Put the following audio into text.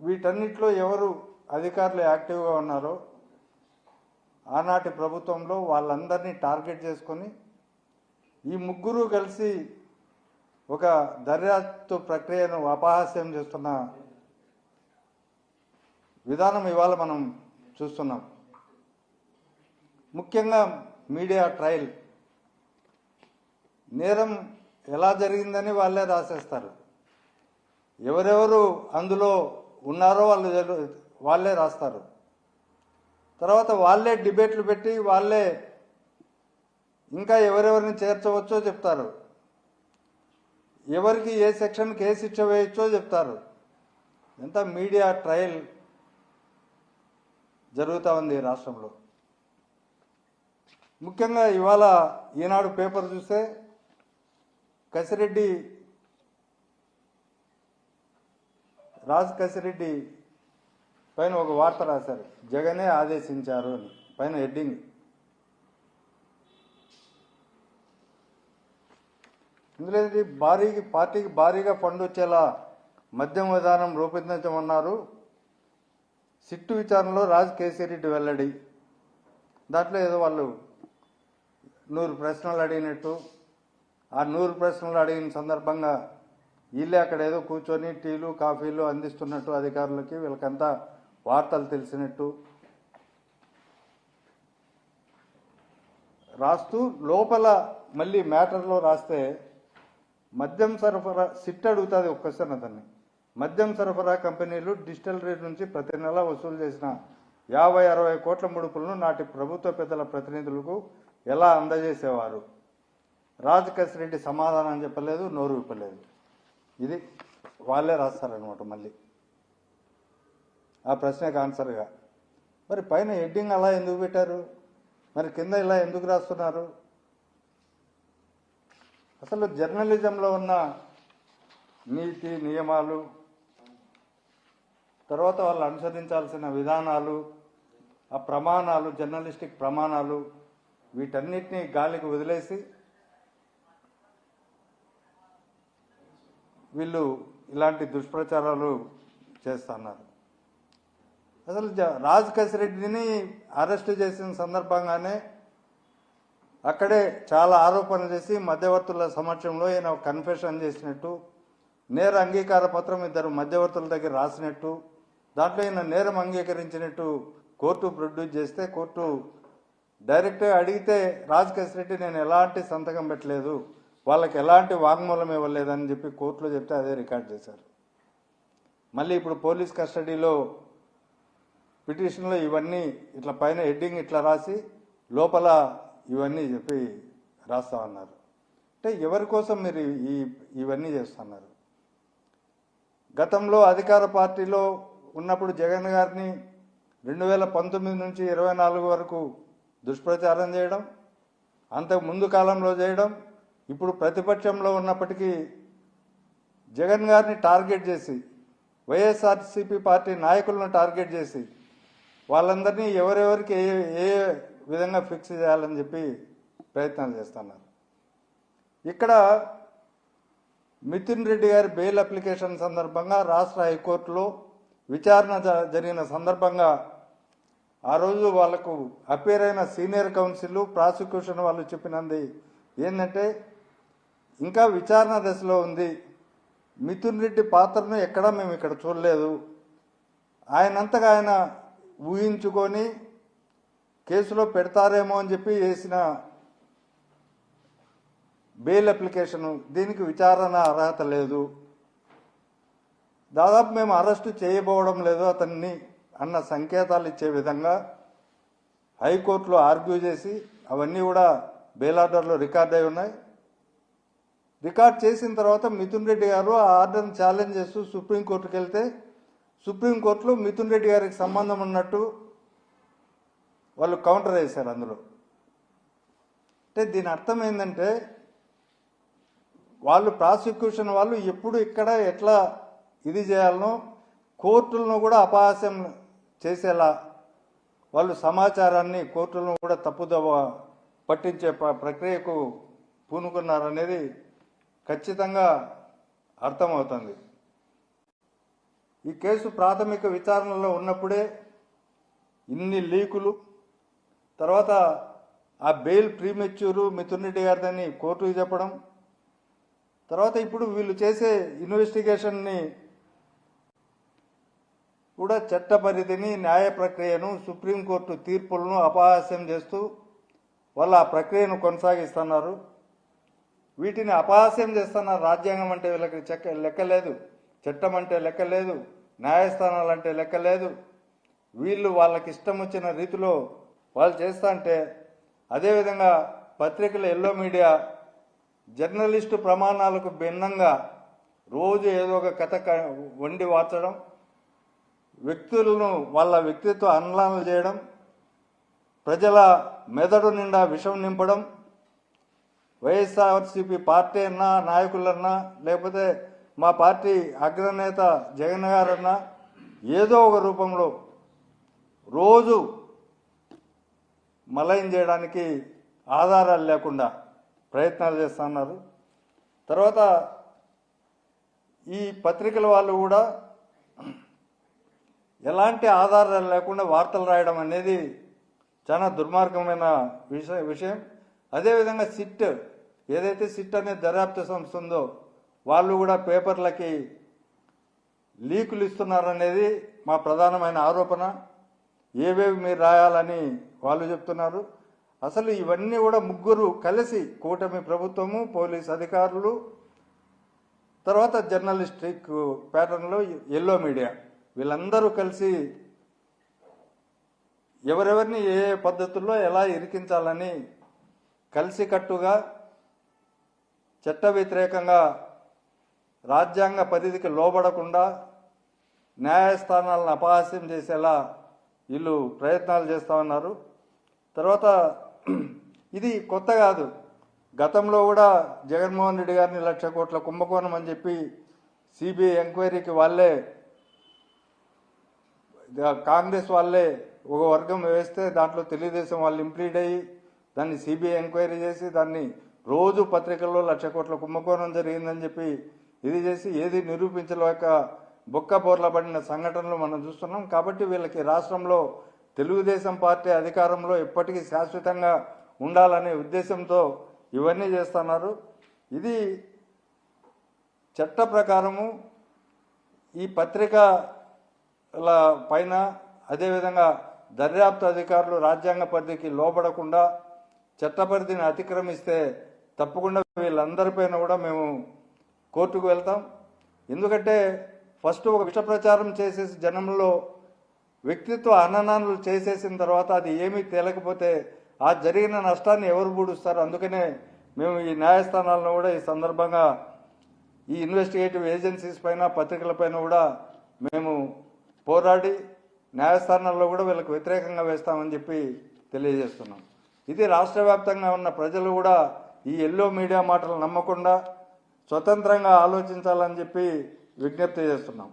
వీటన్నిటిలో ఎవరు అధికారులు యాక్టివ్గా ఉన్నారో ఆనాటి ప్రభుత్వంలో వాళ్ళందరినీ టార్గెట్ చేసుకొని ఈ ముగ్గురు కలిసి ఒక దర్యాప్తు ప్రక్రియను అపహాస్యం చేస్తున్న విధానం ఇవాళ మనం చూస్తున్నాం. ముఖ్యంగా మీడియా ట్రయల్. నేరం ఎలా జరిగిందని వాళ్ళే రాసేస్తారు. ఎవరెవరు అందులో ఉన్నారో వాళ్ళు వాళ్ళే రాస్తారు. తర్వాత వాళ్ళే డిబేట్లు పెట్టి వాళ్ళే ఇంకా ఎవరెవరిని చేర్చవచ్చో చెప్తారు. ఎవరికి ఏ సెక్షన్కి ఏ శిక్ష వేయచ్చో చెప్తారు. ఎంత మీడియా ట్రయల్ జరుగుతూ ఉంది రాష్ట్రంలో. ముఖ్యంగా ఇవాళ ఈనాడు పేపర్ చూస్తే కసిరెడ్డి రాజకసిరెడ్డి పైన ఒక వార్త రాశారు. జగనే ఆదేశించారు అని. పైన హెడ్డింగ్. ఇందులో భారీకి పార్టీకి భారీగా ఫండ్ వచ్చేలా మద్యం విధానం రూపొందించమన్నారు. సిట్టు విచారణలో రాజ్ కేసీరెడ్డి వెల్లడి. దాంట్లో ఏదో వాళ్ళు నూరు ప్రశ్నలు అడిగినట్టు. ఆ నూరు ప్రశ్నలు అడిగిన సందర్భంగా వీళ్ళే అక్కడ ఏదో కూర్చొని టీలు కాఫీలు అందిస్తున్నట్టు అధికారులకి వీళ్ళకంతా వార్తలు తెలిసినట్టు రాస్తూ లోపల మళ్ళీ మ్యాటర్లో రాస్తే మద్యం సరఫరా సిట్ అడుగుతుంది ఒక్కసారి క్వశ్చన్ అతన్ని. మద్యం సరఫరా కంపెనీలు డిజిటల్ రేట్ నుంచి ప్రతి నెల వసూలు చేసిన యాభై అరవై కోట్ల ముడుపులను నాటి ప్రభుత్వ పెద్దల ప్రతినిధులకు ఎలా అందజేసేవారు? రాజ్ రెడ్డి సమాధానం చెప్పలేదు నోరు విప్పలేదు. ఇది వాళ్ళే రాస్తారనమాట మళ్ళీ. ఆ ప్రశ్నకు ఆన్సర్గా మరి పైన హెడ్డింగ్ అలా ఎందుకు పెట్టారు? మరి కింద ఇలా ఎందుకు రాస్తున్నారు? అసలు జర్నలిజంలో ఉన్న నీతి నియమాలు తర్వాత వాళ్ళు అనుసరించాల్సిన విధానాలు ఆ ప్రమాణాలు జర్నలిస్టిక్ ప్రమాణాలు వీటన్నిటినీ గాలికి వదిలేసి వీళ్ళు ఇలాంటి దుష్ప్రచారాలు చేస్తున్నారు. అసలు రాజ్ కసిరెడ్డిని అరెస్ట్ చేసిన సందర్భంగానే అక్కడే చాలా ఆరోపణలు చేసి మధ్యవర్తుల సమక్షంలో ఈయన కన్ఫెషన్ చేసినట్టు నేర అంగీకార పత్రం ఇద్దరు మధ్యవర్తుల దగ్గర రాసినట్టు దాంట్లో ఈయన నేరం అంగీకరించినట్టు కోర్టు ప్రొడ్యూస్ చేస్తే కోర్టు డైరెక్ట్గా అడిగితే రాజ్ రెడ్డి నేను ఎలాంటి సంతకం పెట్టలేదు వాళ్ళకి ఎలాంటి వాంగ్మూలం ఇవ్వలేదని చెప్పి కోర్టులో చెప్తే అదే రికార్డ్ చేశారు. మళ్ళీ ఇప్పుడు పోలీస్ కస్టడీలో పిటిషన్లో ఇవన్నీ ఇట్లా పైన హెడ్డింగ్ ఇట్లా రాసి లోపల ఇవన్నీ చెప్పి రాస్తా ఉన్నారు. అంటే ఎవరి కోసం మీరు ఈ ఇవన్నీ చేస్తున్నారు గతంలో అధికార పార్టీలో ఉన్నప్పుడు జగన్ గారిని రెండు వేల పంతొమ్మిది నుంచి ఇరవై నాలుగు వరకు దుష్ప్రచారం చేయడం అంతకు ముందు కాలంలో చేయడం ఇప్పుడు ప్రతిపక్షంలో ఉన్నప్పటికీ జగన్ గారిని టార్గెట్ చేసి వైఎస్ఆర్సీపీ పార్టీ నాయకులను టార్గెట్ చేసి వాళ్ళందరినీ ఎవరెవరికి ఏ ఏ విధంగా ఫిక్స్ చేయాలని చెప్పి ప్రయత్నాలు చేస్తున్నారు. ఇక్కడ మిథున్ రెడ్డి గారి బెయిల్ అప్లికేషన్ సందర్భంగా రాష్ట్ర హైకోర్టులో విచారణ జ- జరిగిన సందర్భంగా ఆ రోజు వాళ్ళకు అపేరైన సీనియర్ కౌన్సిల్ ప్రాసిక్యూషన్ వాళ్ళు చెప్పినది ఏంటంటే ఇంకా విచారణ దశలో ఉంది. మిథున్ రెడ్డి పాత్రను ఎక్కడా మేము ఇక్కడ చూడలేదు. ఆయనంతగా ఆయన ఊహించుకొని కేసులో పెడతారేమో అని చెప్పి వేసిన బెయిల్ అప్లికేషను దీనికి విచారణ అర్హత లేదు. దాదాపు మేము అరెస్టు చేయబోవడం లేదు అతన్ని అన్న సంకేతాలు ఇచ్చే విధంగా హైకోర్టులో ఆర్గ్యూ చేసి అవన్నీ కూడా బెయిల్ ఆర్డర్లో రికార్డ్ అయి ఉన్నాయి. రికార్డ్ చేసిన తర్వాత మిథున్ రెడ్డి గారు ఆ ఆర్డర్ని ఛాలెంజ్ చేస్తూ సుప్రీంకోర్టుకి వెళ్తే సుప్రీంకోర్టులో మిథున్ రెడ్డి గారికి సంబంధం ఉన్నట్టు వాళ్ళు కౌంటర్ వేశారు అందులో. అంటే దీని అర్థం ఏంటంటే వాళ్ళు ప్రాసిక్యూషన్ వాళ్ళు ఎప్పుడు ఇక్కడ ఎట్లా ఇది చేయాలనో కోర్టులను కూడా అపహాస్యం చేసేలా వాళ్ళు సమాచారాన్ని కోర్టులను కూడా తప్పుదవ పట్టించే ప్రక్రియకు పూనుకున్నారనేది ఖచ్చితంగా అర్థమవుతుంది. ఈ కేసు ప్రాథమిక విచారణలో ఉన్నప్పుడే ఇన్ని లీకులు తర్వాత ఆ బెయిల్ ప్రీమెచ్యూరు మిథున్ రెడ్డి గారిదని కోర్టుకి చెప్పడం తర్వాత ఇప్పుడు వీళ్ళు చేసే ఇన్వెస్టిగేషన్ని కూడా చట్ట పరిధిని న్యాయ ప్రక్రియను సుప్రీంకోర్టు తీర్పులను అపహాస్యం చేస్తూ వాళ్ళు ఆ ప్రక్రియను కొనసాగిస్తున్నారు. వీటిని అపహాస్యం చేస్తున్నారు రాజ్యాంగం అంటే వీళ్ళకి చెక్క లెక్కలేదు చట్టం అంటే లెక్కలేదు న్యాయస్థానాలు అంటే లెక్కలేదు. వీళ్ళు వాళ్ళకి ఇష్టం వచ్చిన రీతిలో వాళ్ళు చేస్తా అంటే అదేవిధంగా పత్రికల ఎల్లో మీడియా జర్నలిస్టు ప్రమాణాలకు భిన్నంగా రోజు ఏదో ఒక కథ క- వండి వార్చడం వ్యక్తులను వాళ్ళ వ్యక్తిత్వ అనలానలు చేయడం ప్రజల మెదడు నిండా విషం నింపడం వైఎస్ఆర్సీపీ పార్టీ అన్నా నాయకులన్నా లేకపోతే మా పార్టీ అగ్రనేత జగన్ గారన్నా ఏదో ఒక రూపంలో రోజు మలయం చేయడానికి ఆధారాలు లేకుండా ప్రయత్నాలు చేస్తున్నారు తర్వాత ఈ పత్రికల వాళ్ళు కూడా ఎలాంటి ఆధారాలు లేకుండా వార్తలు రాయడం అనేది చాలా దుర్మార్గమైన విషయం విషయం. అదేవిధంగా సిట్ ఏదైతే సిట్ అనే దర్యాప్తు సంస్థ ఉందో వాళ్ళు కూడా పేపర్లకి లీకులు ఇస్తున్నారనేది మా ప్రధానమైన ఆరోపణ. ఏవేవి మీరు రాయాలని వాళ్ళు చెప్తున్నారు. అసలు ఇవన్నీ కూడా ముగ్గురు కలిసి కూటమి ప్రభుత్వము పోలీస్ అధికారులు తర్వాత జర్నలిస్టిక్ ప్యాటర్న్లో ఎల్లో మీడియా. వీళ్ళందరూ కలిసి ఎవరెవరిని ఏ ఏ పద్ధతుల్లో ఎలా ఇరికించాలని కలిసికట్టుగా చట్ట వ్యతిరేకంగా రాజ్యాంగ పరిధికి లోబడకుండా న్యాయస్థానాలను అపహాస్యం చేసేలా వీళ్ళు ప్రయత్నాలు చేస్తూ ఉన్నారు. తర్వాత ఇది కొత్త కాదు. గతంలో కూడా జగన్మోహన్ రెడ్డి గారిని లక్ష కోట్ల కుంభకోణం అని చెప్పి సిబిఐ ఎంక్వైరీకి వాళ్ళే కాంగ్రెస్ వాళ్ళే ఒక వర్గం వేస్తే దాంట్లో తెలుగుదేశం వాళ్ళు ఇంప్లీడ్ అయ్యి దాన్ని సిబిఐ ఎంక్వైరీ చేసి దాన్ని రోజు పత్రికల్లో లక్ష కోట్ల కుంభకోణం జరిగిందని చెప్పి ఇది చేసి ఏది నిరూపించలేక బొక్క బోర్ల పడిన సంఘటనలు మనం చూస్తున్నాం. కాబట్టి వీళ్ళకి రాష్ట్రంలో తెలుగుదేశం పార్టీ అధికారంలో ఎప్పటికీ శాశ్వతంగా ఉండాలనే ఉద్దేశంతో ఇవన్నీ చేస్తున్నారు. ఇది చట్ట ప్రకారము ఈ పత్రికల పైన అదేవిధంగా దర్యాప్తు అధికారులు రాజ్యాంగ పరిధికి లోబడకుండా చట్ట పరిధిని అతిక్రమిస్తే తప్పకుండా వీళ్ళందరిపైన కూడా మేము కోర్టుకు వెళ్తాం. ఎందుకంటే ఫస్ట్ ఒక విష ప్రచారం చేసేసి జనంలో వ్యక్తిత్వ అననాలు చేసేసిన తర్వాత అది ఏమీ తేలకపోతే ఆ జరిగిన నష్టాన్ని ఎవరు పూడుస్తారు అందుకనే మేము ఈ న్యాయస్థానాలను కూడా ఈ సందర్భంగా ఈ ఇన్వెస్టిగేటివ్ ఏజెన్సీస్ పైన పత్రికల పైన కూడా మేము పోరాడి న్యాయస్థానాల్లో కూడా వీళ్ళకి వ్యతిరేకంగా వేస్తామని చెప్పి తెలియజేస్తున్నాం. ఇది రాష్ట్ర వ్యాప్తంగా ఉన్న ప్రజలు కూడా ఈ ఎల్లో మీడియా మాటలు నమ్మకుండా స్వతంత్రంగా ఆలోచించాలని చెప్పి విజ్ఞప్తి చేస్తున్నాం.